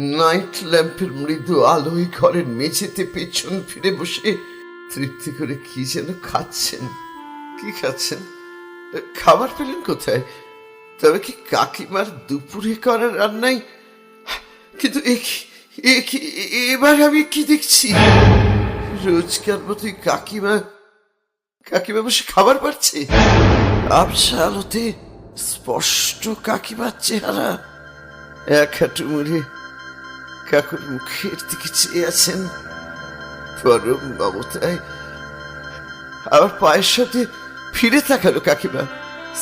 Night ল্যাম্পের মৃদু আলোয় ঘরের মেঝেতে পেছন ফিরে বসে তৃপ্তি করে কি যেন খাচ্ছেন? কি খাচ্ছেন? খাবার পেলেন কোথায়? তবে কি কাকিমার দুপুরে করা রান্নাই? কিন্তু এবার আমি কি দেখছি? রোজকার মতোই কাকিমা কাকিমা বসে খাবার পাচ্ছে। আবসা আলোতে স্পষ্ট কাকিমার চেহারা। এক হাঁটু মুড়ে কাকুর মুখের দিকে চেয়ে আছেন পরম মমতায়। আবার পায়ের সাথে ফিরে তাকালো কাকিমা।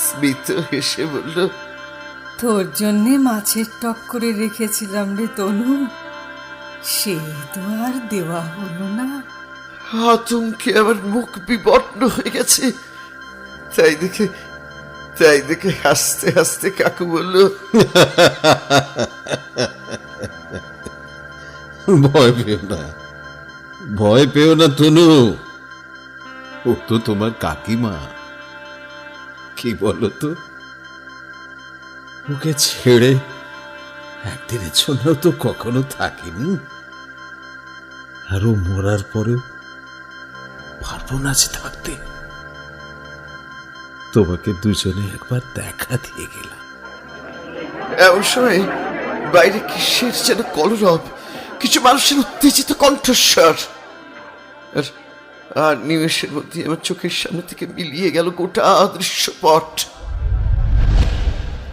স্মিত হেসে বলল তোর জন্যে মাছের টক করে রেখেছিলাম রে তনু। সে তো আর দেওয়া হলো না। আতঙ্কে আমার মুখ বিবর্ণ হয়ে গেছে। তাই দেখে তাই দেখে হাসতে হাসতে কাকু বলল ভয় পেও না। ভয় পেও না তনু ও তো তোমার কাকিমা। কি বলো তো ওকে ছেড়ে একদিনের জন্য তো কখনো থাকিনি। আর মরার পরেও পারব না যে থাকতে। তোমাকে দুজনে একবার দেখা দিয়ে গেলাম। এমন সময় বাইরে কিসের যেন কলরব? কিছু মানুষের উত্তেজিত কণ্ঠস্বর। আর আর নিমেষের মধ্যে আমার চোখের সামনে থেকে মিলিয়ে গেল গোটা দৃশ্যপট।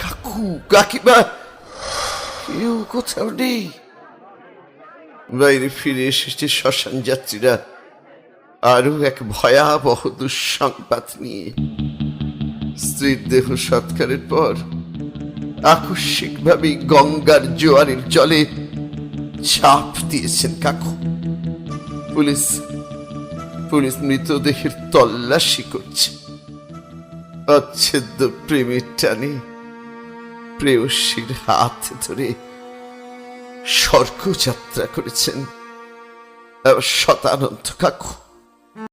কাকু, কাকিমা, কেউ কোথাও নেই। বাইরে ফিরে এসেছে শ্মশান যাত্রীরা। আরও এক ভয়াবহ দুঃসংবাদ নিয়ে। স্ত্রীর দেহ সৎকারের পর আকস্মিকভাবে গঙ্গার জোয়ারের জলে ছাপ দিয়েছেন কাকু। পুলিশ পুলিশ মৃতদেহের তল্লাশি করছে। অচ্ছেদ্য প্রেমের টানে প্রেয়সীর হাত ধরে স্বর্গযাত্রা করেছেন। শতানন্দ কাকু।